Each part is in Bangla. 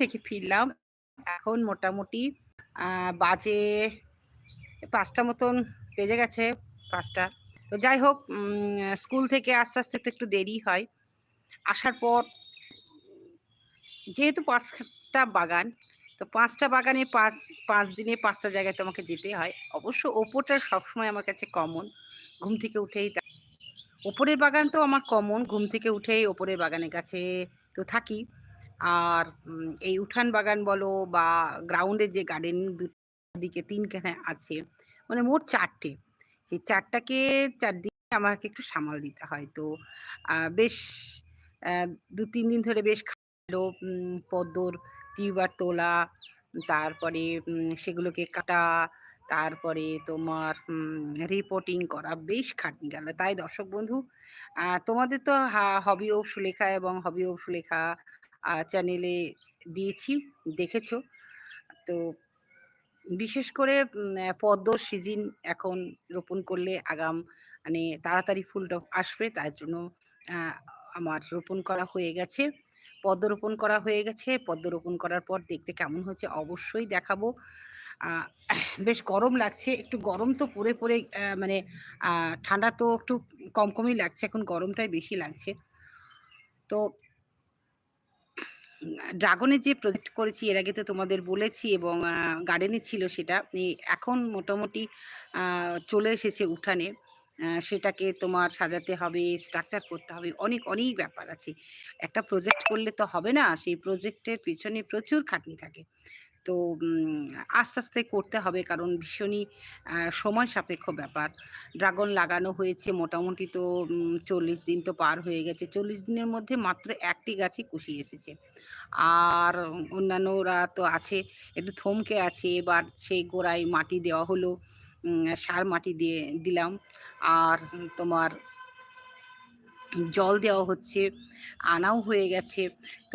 থেকে ফিরলাম। এখন মোটামুটি বাজে পাঁচটা মতন বেজে গেছে পাঁচটা তো যাই হোক স্কুল থেকে আস্তে, আস্তে তো একটু দেরি হয়। আসার পর যেহেতু পাঁচটা বাগান, তো পাঁচটা বাগানে ৫ ৫ দিনে ৫ টা জায়গায় তোমাকে যেতে হয়। অবশ্য ওপরটা সবসময় আমার কাছে কমন। ঘুম থেকে উঠেই ওপরের বাগান তো আমার কমন। ঘুম থেকে উঠেই ওপরের বাগানের কাছে তো থাকি। আর এই উঠান বাগান বলো বা গ্রাউন্ডের যে গার্ডেন দুদিকে ৩ খানা আছে। মানে মোট ৪ টে। সেই ৪ টাকে চারদিকে আমাকে একটু সামাল দিতে হয়। তো বেশ দু ২-৩ দিন ধরে বেশ উম পদ্মর টিউবার তোলা, তারপরে সেগুলোকে কাটা, তারপরে তোমার রিপোর্টিং করা বেশ খাটনি গেল। তাই দর্শক বন্ধু তোমাদের তো হবি ও সুলেখা এবং হবি ও সুলেখা চ্যানেলে দিয়েছি, দেখেছ। তো বিশেষ করে পদ্মর সিজন এখন রোপণ করলে আগাম মানে তাড়াতাড়ি ফুলটা আসবে তার জন্য আমার রোপণ করা হয়ে গেছে। পদ্ম রোপণ করা হয়ে গেছে। পদ্ম রোপণ করার পর দেখতে কেমন হয়েছে অবশ্যই দেখাবো। বেশ গরম লাগছে। একটু গরম তো পড়ে অ্যা মানে ঠান্ডা তো একটু কম, কমই লাগছে। এখন গরমটাই বেশি লাগছে। তো ড্রাগনের যে প্রজেক্ট করেছি এর আগে তো তোমাদের বলেছি এবং গার্ডেনে ছিল সেটা। এখন মোটামুটি চলে এসেছে উঠানে। সেটাকে তোমার সাজাতে হবে, স্ট্রাকচার করতে হবে। অনেক, অনেক ব্যাপার আছে। একটা প্রজেক্ট করলে তো হবে না। সেই প্রজেক্টের পিছনে প্রচুর খাটনি থাকে। তো আস্তে, আস্তে করতে হবে কারণ ভীষণই সময় সাপেক্ষ ব্যাপার। ড্রাগন লাগানো হয়েছে মোটামুটি তো চল্লিশ দিন তো পার হয়ে গেছে। ৪০ দিনের মধ্যে মাত্র একটি গাছই কুশি এসেছে। আর অন্যান্যরা তো আছে, একটু থমকে আছে। এবার সেই গোড়ায় মাটি দেওয়া হলো। সার মাটি দিয়ে দিলাম। আর তোমার জল দেওয়া হচ্ছে, আনাও হয়ে গেছে।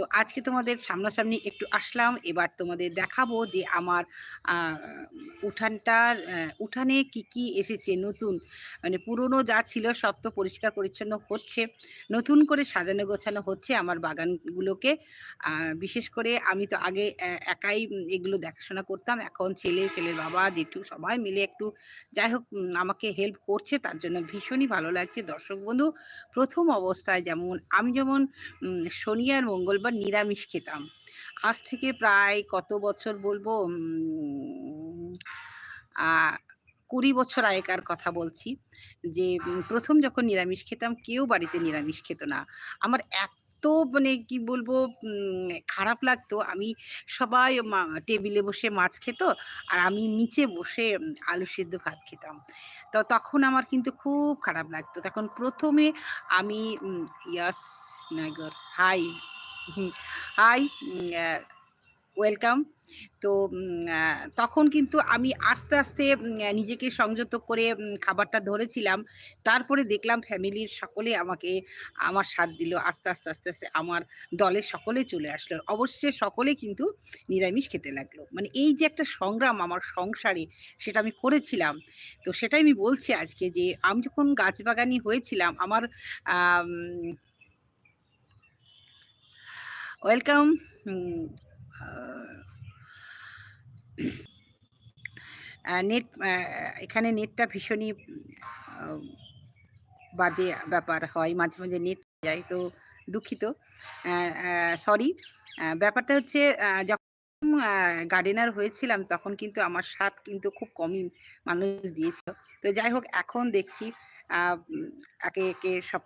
তো আজকে তোমাদের সামনাসামনি একটু আসলাম। এবার তোমাদের দেখাবো যে আমার উঠানটার উঠানে কি, কি এসেছে নতুন। মানে পুরনো যা ছিল সব তো পরিষ্কার পরিচ্ছন্ন হচ্ছে। নতুন করে সাজানো গোছানো হচ্ছে আমার বাগানগুলোকে। বিশেষ করে আমি তো আগে একাই এগুলো দেখাশোনা করতাম। এখন ছেলে, ছেলের বাবা, জেঠু সবাই মিলে একটু যাই হোক আমাকে হেল্প করছে তার জন্য ভীষণই ভালো লাগছে। দর্শক বন্ধু ১ম অবস্থায় যেমন আমি যেমন শনি আর মঙ্গলবার নিরামিষ খেতাম। আজ থেকে প্রায় কত বছর বলব কুড়ি বছর আগেকার কথা বলছি। যে প্রথম যখন নিরামিষ খেতাম, কেউ বাড়িতে নিরামিষ খেত না। আমার এত মানে কি বলব খারাপ লাগতো আমি সবাই টেবিলে বসে মাছ খেত আর আমি নিচে বসে আলু সেদ্ধ ভাত খেতাম। তো তখন আমার কিন্তু খুব খারাপ লাগতো। তখন প্রথমে আমি ইয়াস নাগর হাই হাই ওয়েলকাম। তো তখন কিন্তু আমি আস্তে, আস্তে নিজেকে সংযত করে খাবারটা ধরেছিলাম। তারপরে দেখলাম ফ্যামিলির সকলে আমাকে আমার সাথ দিল। আস্তে, আস্তে, আস্তে, আস্তে আমার দলের সকলে চলে আসলো। অবশ্যই সকলে কিন্তু নিরামিষ খেতে লাগল। মানে এই যে একটা সংগ্রাম আমার সংসারে সেটা আমি করেছিলাম। তো সেটাই আমি বলছি আজকে যে আমি যখন গাছ গাছবাগানি হয়েছিলাম আমার আম ওয়েলকাম হুম আ আ নেট এখানে নেটটা ভীষণই বাজে ব্যাপার হয়। মাঝে, মাঝে নেট যায়। তো দুঃখিত। সরি। ব্যাপারটা হচ্ছে যখন গার্ডেনার হয়েছিলাম তখন কিন্তু আমার স্বাদ কিন্তু খুব কমই মানুষ দিয়েছিল। তো যাই হোক এখন দেখছি একে, একে সব